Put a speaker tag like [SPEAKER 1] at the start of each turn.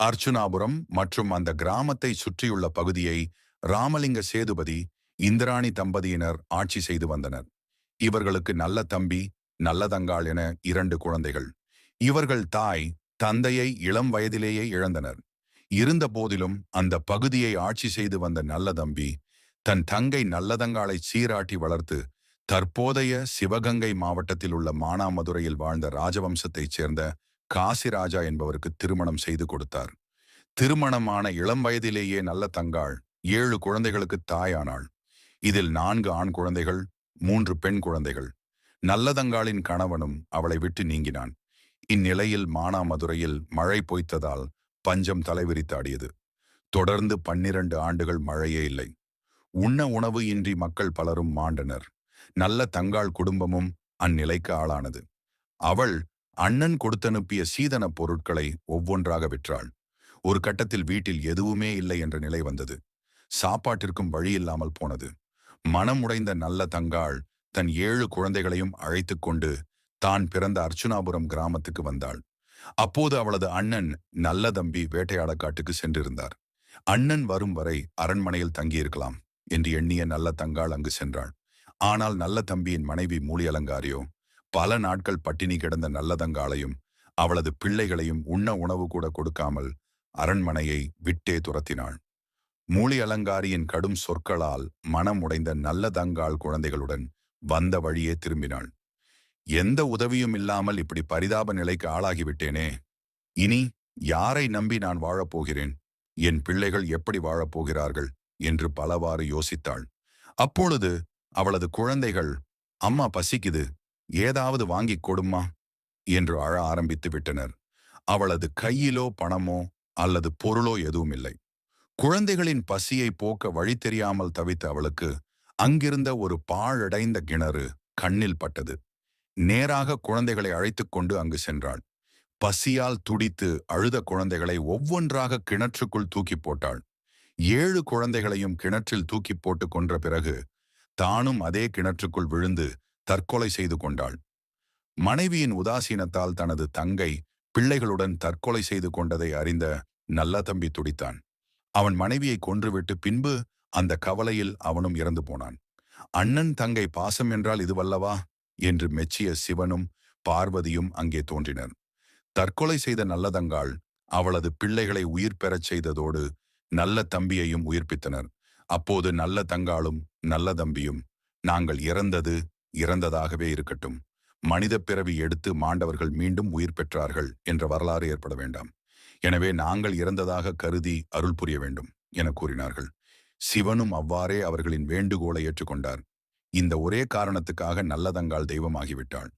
[SPEAKER 1] அர்ச்சுனாபுரம் மற்றும் அந்த கிராமத்தை சுற்றியுள்ள பகுதியை ராமலிங்க சேதுபதி இந்திராணி தம்பதியினர் ஆட்சி செய்து வந்தனர். இவர்களுக்கு நல்ல தம்பி நல்ல தங்காள் என இரண்டு குழந்தைகள். இவர்கள் தாய் தந்தையை இளம் வயதிலேயே இழந்தனர். இருந்த போதிலும் அந்த பகுதியை ஆட்சி செய்து வந்த நல்ல தம்பி தன் தங்கை நல்லதங்காளை சீராட்டி வளர்த்து தற்போதைய சிவகங்கை மாவட்டத்தில் உள்ள மானாமதுரையில் வாழ்ந்த ராஜவம்சத்தைச் சேர்ந்த காசிராஜா என்பவருக்கு திருமணம் செய்து கொடுத்தார். திருமணமான இளம் வயதிலேயே நல்ல தங்காள் ஏழு குழந்தைகளுக்கு தாயானாள். இதில் நான்கு ஆண் குழந்தைகள் மூன்று பெண் குழந்தைகள். நல்லதங்காளின் கணவனும் அவளை விட்டு நீங்கினான். இந்நிலையில் மானாமதுரையில் மழை பொய்த்ததால் பஞ்சம் தலைவிரித்தாடியது. தொடர்ந்து பன்னிரண்டு ஆண்டுகள் மழையே இல்லை. உண்ண உணவு இன்றி மக்கள் பலரும் மாண்டனர். நல்ல தங்காள் குடும்பமும் அந்நிலைக்கு ஆளானது. அவள் அண்ணன் கொடுத்தனுப்பிய சீதன பொருட்களை ஒவ்வொன்றாக விற்றாள். ஒரு கட்டத்தில் வீட்டில் எதுவுமே இல்லை என்ற நிலை வந்தது. சாப்பாட்டிற்கும் வழியில்லாமல் போனது. மனம் உடைந்த நல்ல தங்காள் தன் ஏழு குழந்தைகளையும் அழைத்து கொண்டு தான் பிறந்த அர்ச்சுனாபுரம் கிராமத்துக்கு வந்தாள். அப்போது அவளது அண்ணன் நல்ல தம்பி வேட்டையாட காட்டுக்கு சென்றிருந்தார். அண்ணன் வரும் வரை அரண்மனையில் தங்கியிருக்கலாம் என்று எண்ணிய நல்ல தங்காள் அங்கு சென்றாள். ஆனால் நல்ல தம்பியின் மனைவி மூலி அலங்காரியோ பல நாட்கள் பட்டினி கிடந்த நல்லதங்காளையும் அவளது பிள்ளைகளையும் உண்ண உணவு கூட கொடுக்காமல் அரண்மனையை விட்டே துரத்தினாள். மூலி அலங்காரியின் கடும் சொற்களால் மனம் உடைந்த நல்லதங்காள் குழந்தைகளுடன் வந்த வழியே திரும்பினாள். எந்த உதவியும் இல்லாமல் இப்படி பரிதாப நிலைக்கு ஆளாகிவிட்டேனே இனி யாரை நம்பி நான் வாழப்போகிறேன் என் பிள்ளைகள் எப்படி வாழப்போகிறார்கள் என்று பலவாறு யோசித்தாள். அப்பொழுது அவளது குழந்தைகள் அம்மா பசிக்குது ஏதாவது வாங்கிக் கொடுமா? என்று அழ ஆரம்பித்து விட்டனர். அவளது கையிலோ பணமோ அல்லது பொருளோ எதுவும் இல்லை குழந்தைகளின் பசியை போக்க வழி தெரியாமல் தவித்த அவளுக்கு அங்கிருந்த ஒரு பாழடைந்த கிணறு கண்ணில் பட்டது. நேராக குழந்தைகளை அழைத்துக் கொண்டு அங்கு சென்றாள். பசியால் துடித்து அழுத குழந்தைகளை ஒவ்வொன்றாக கிணற்றுக்குள் தூக்கி போட்டாள். ஏழு குழந்தைகளையும் கிணற்றில் தூக்கி போட்டு கொன்ற பிறகு தானும் அதே கிணற்றுக்குள் விழுந்து தற்கொலை செய்து கொண்டாள். மனைவியின் உதாசீனத்தால் தனது தங்கை பிள்ளைகளுடன் தற்கொலை செய்து கொண்டதை அறிந்த நல்ல தம்பி துடித்தான். அவன் மனைவியை கொன்றுவிட்டு பின்பு அந்த கவலையில் அவனும் இறந்து போனான். அண்ணன் தங்கை பாசம் என்றால் இதுவல்லவா? என்று மெச்சிய சிவனும் பார்வதியும் அங்கே தோன்றினர். தற்கொலை செய்த நல்லதங்காள் அவளது பிள்ளைகளை உயிர் பெறச் செய்ததோடு நல்ல தம்பியையும் உயிர்ப்பித்தனர். அப்போது நல்ல தங்காளும் நல்ல தம்பியும் நாங்கள் இறந்தது இறந்ததாகவே இருக்கட்டும். மனித பிறவி எடுத்து மாண்டவர்கள் மீண்டும் உயிர் பெற்றார்கள் என்ற வரலாறு ஏற்பட வேண்டாம். எனவே நாங்கள் இறந்ததாக கருதி அருள் புரிய வேண்டும் என கூறினார்கள். சிவனும் அவ்வாறே அவர்களின் வேண்டுகோளை ஏற்றுக்கொண்டார். இந்த ஒரே காரணத்துக்காக நல்லதங்காள் தெய்வமாகிவிட்டாள்.